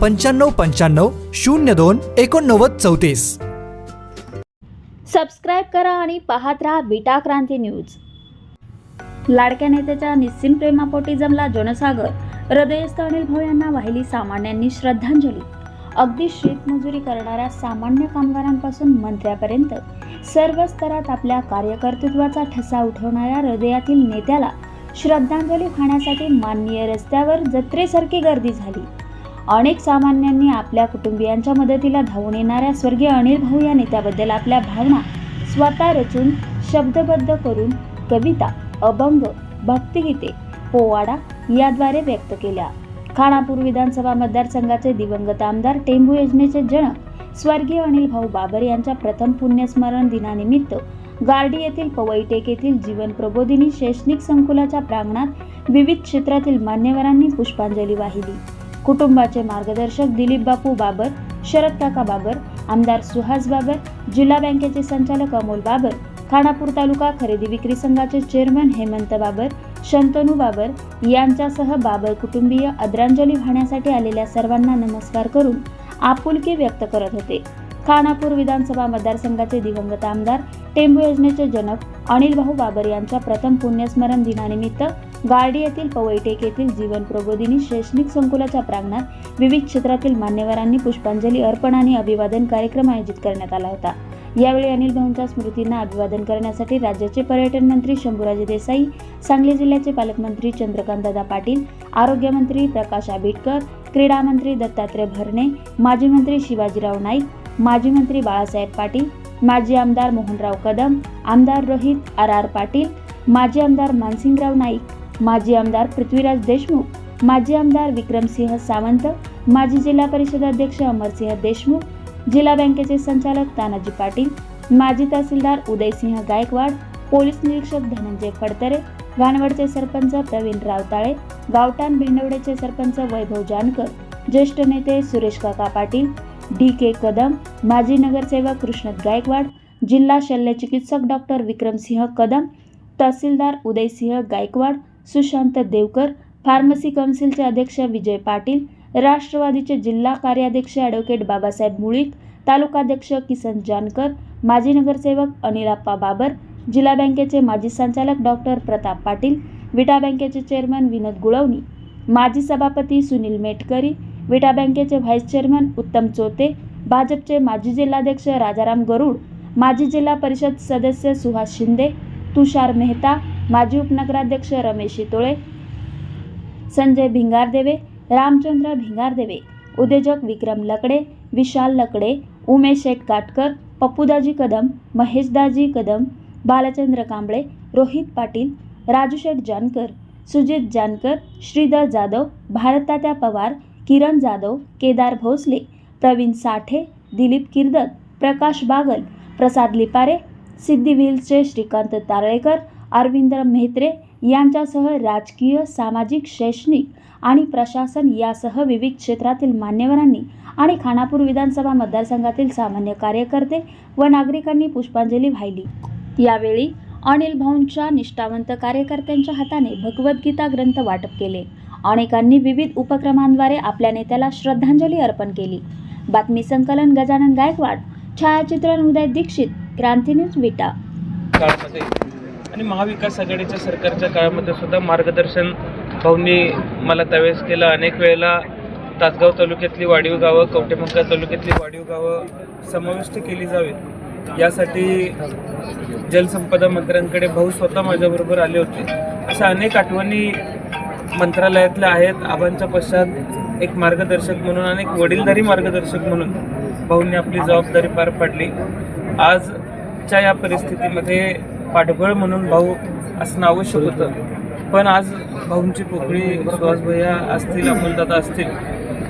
पंच्याण्णव पंच्याण्णव शून्य दोन एकोणनव्वद चौतीस. सबस्क्राईब करा आणि पाहत राहा विटा क्रांती न्यूज. लाडक्या नेत्याच्या निस्सीम प्रेमापोटी जमला जनसागर. हृदयस्थ अनिल भाऊ यांना वाहिली सामान्यांनी श्रद्धांजली. अगदी शेतमजुरी करणाऱ्या सामान्य कामगारांपासून मंत्र्यापर्यंत सर्व स्तरात आपल्या कार्यकर्तृत्वाचा ठसा उठवणाऱ्या हृदयातील नेत्याला श्रद्धांजली वाहण्यासाठी माननीय रस्त्यावर जत्रेसारखी गर्दी झाली. अनेक सामान्यांनी आपल्या कुटुंबियांच्या मदतीला धावून येणाऱ्या स्वर्गीय अनिल भाऊ या नेत्याबद्दल आपल्या भावना स्वतः रचून शब्दबद्ध करून कविता अभंग भक्तिगीते पोवाडा याद्वारे व्यक्त केल्या. खानापूर विधानसभा मतदारसंघाचे दिवंगत आमदार टेंभू योजनेचे जनक स्वर्गीय अनिल भाऊ बाबर यांच्या प्रथम पुण्यस्मरण दिनानिमित्त गार्डी येथील पवईटेक येथील जीवन प्रबोधिनी शैक्षणिक संकुलाच्या प्रांगणात विविध क्षेत्रातील मान्यवरांनी पुष्पांजली वाहिली. कुटुंबाचे मार्गदर्शक दिलीप बापू बाबर शरद काका बाबर आमदार सुहास बाबर जिल्हा बँकेचे संचालक अमोल बाबर खानापूर तालुका खरेदी विक्री संघाचे चेअरमन हेमंत बाबर शंतनू बाबर यांच्यासह बाबर कुटुंबीय आदरांजली वाहण्यासाठी आलेल्या सर्वांना नमस्कार करून आपुलकी व्यक्त करत होते. खानापूर विधानसभा मतदारसंघाचे दिवंगत आमदार टेंबू योजनेचे जनक अनिल भाऊ बाबर यांच्या प्रथम पुण्यस्मरण दिनानिमित्त गार्डी येथील पवईटेक येथील जीवन प्रबोधिनी शैक्षणिक संकुलाच्या प्रांगणात विविध क्षेत्रातील मान्यवरांनी पुष्पांजली अर्पण आणि अभिवादन कार्यक्रम आयोजित करण्यात आला होता. यावेळी अनिल भाऊंच्या स्मृतींना अभिवादन करण्यासाठी राज्याचे पर्यटन मंत्री शंभूराजे देसाई सांगली जिल्ह्याचे पालकमंत्री चंद्रकांतदादा पाटील आरोग्यमंत्री प्रकाश आबिटकर क्रीडा मंत्री दत्तात्रय भरणे माजी मंत्री शिवाजीराव नाईक माजी मंत्री बाळासाहेब पाटील माजी आमदार मोहनराव कदम आमदार रोहित आर आर पाटील माजी आमदार मानसिंगराव नाईक माजी आमदार पृथ्वीराज देशमुख माजी आमदार विक्रमसिंह सावंत माजी जिल्हा परिषद अध्यक्ष अमरसिंह देशमुख जिल्हा बँकेचे संचालक तानाजी पाटील माजी तहसीलदार उदयसिंह गायकवाड पोलीस निरीक्षक धनंजय फडतरे घाणवडचे सरपंच प्रवीण रावताळे गावटान भेंडवडेचे सरपंच वैभव जानकर ज्येष्ठ नेते सुरेश काका पाटील डी के कदम माजी नगरसेवक कृष्णत गायकवाड जिल्हा शल्यचिकित्सक डॉक्टर विक्रमसिंह कदम तहसीलदार उदयसिंह गायकवाड सुशांत देवकर फार्मसी कौन्सिलचे अध्यक्ष विजय पाटील राष्ट्रवादीचे जिल्हा कार्याध्यक्ष ॲडव्होकेट बाबासाहेब मुळीक तालुकाध्यक्ष किसन जानकर माजी नगरसेवक अनिलाप्पा बाबर जिल्हा बँकेचे माजी संचालक डॉक्टर प्रताप पाटील विटा बँकेचे चेअरमन विनोद गुळवणी माजी सभापती सुनील मेटकरी विटा बँकेचे व्हाईस चेअरमन उत्तम चोते भाजपचे माजी जिल्हाध्यक्ष राजाराम गरुड माजी जिल्हा परिषद सदस्य सुहास शिंदे तुषार मेहता माजी उपनगराध्यक्ष रमेश शितोळे संजय भिंगारदेवे रामचंद्र भिंगारदेवे उद्योजक विक्रम लकडे विशाल लकडे उमेश शेठ काटकर पप्पूदाजी कदम महेशदाजी कदम बालचंद्र कांबळे रोहित पाटील राजूशेठ जानकर सुजित जानकर श्रीधर जाधव भारतात्या पवार किरण जाधव केदार भोसले प्रवीण साठे दिलीप किर्दत प्रकाश बागल प्रसाद लिपारे सिद्धिविलचे श्रीकांत तारळेकर अरविंद मेहत्रे यांच्यासह राजकीय सामाजिक शैक्षणिक आणि प्रशासन यासह विविध क्षेत्रातील मान्यवरांनी आणि खानापूर विधानसभा मतदारसंघातील सामान्य कार्यकर्ते व नागरिकांनी पुष्पांजली वाहिली. यावेळी अनिल भाऊंच्या निष्ठावंत कार्यकर्त्यांच्या हाताने भगवद्गीता ग्रंथ वाटप केले. अनेकांनी विविध उपक्रमांद्वारे आपल्या नेत्याला श्रद्धांजली अर्पण केली. बातमी संकलन गजानन गायकवाड छायाचित्रण उदय दीक्षित क्रांती न्यूज विटा. आणि महाविकास आघाडीच्या सरकारच्या काळामध्ये सुद्धा मार्गदर्शन भाऊंनी मला त्यावेळेस केलं. अनेक वेळेला तासगाव तालुक्यातली वाढीव गावं कवटेमंका तालुक्यातली वाढीव गावं समाविष्ट केली जावीत. यासाठी जलसंपदा मंत्र्यांकडे भाऊ स्वतः माझ्याबरोबर आले होते. अशा अनेक आठवणी मंत्रालयातल्या आहेत आबांच्या पश्चात एक मार्गदर्शक म्हणून आणि एक वडीलधारी मार्गदर्शक म्हणून भाऊंनी आपली जबाबदारी पार पाडली. आजच्या या परिस्थितीमध्ये पाठबळ म्हणून भाऊ असणं आवश्यक होतं. पण आज भाऊंची पोकळी सुहास भैया असतील अमोलदादा असतील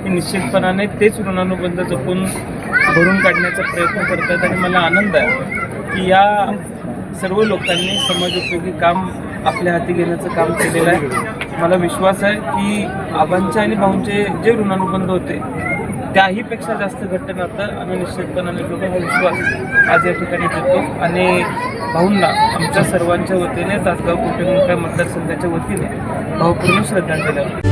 हे निश्चितपणाने तेच ऋणानुबंध जपून भरून काढण्याचा प्रयत्न करतात आणि मला आनंद आहे की या सर्व लोकांनी समाजोपयोगी काम आपल्या हाती घेण्याचं काम केलेलं आहे. मला विश्वास आहे की आबांचे आणि भाऊंचे जे ऋणानुबंध होते त्याहीपेक्षा जास्त घट्ट नातं आम्ही निश्चितपणाने ठेवतो हा विश्वास आज या ठिकाणी देतो आणि भाऊंना आमच्या सर्वांच्या वतीने तासगाव कुटुंब मतदारसंघाच्या वतीने भावपूर्ण श्रद्धांजली. अर्पण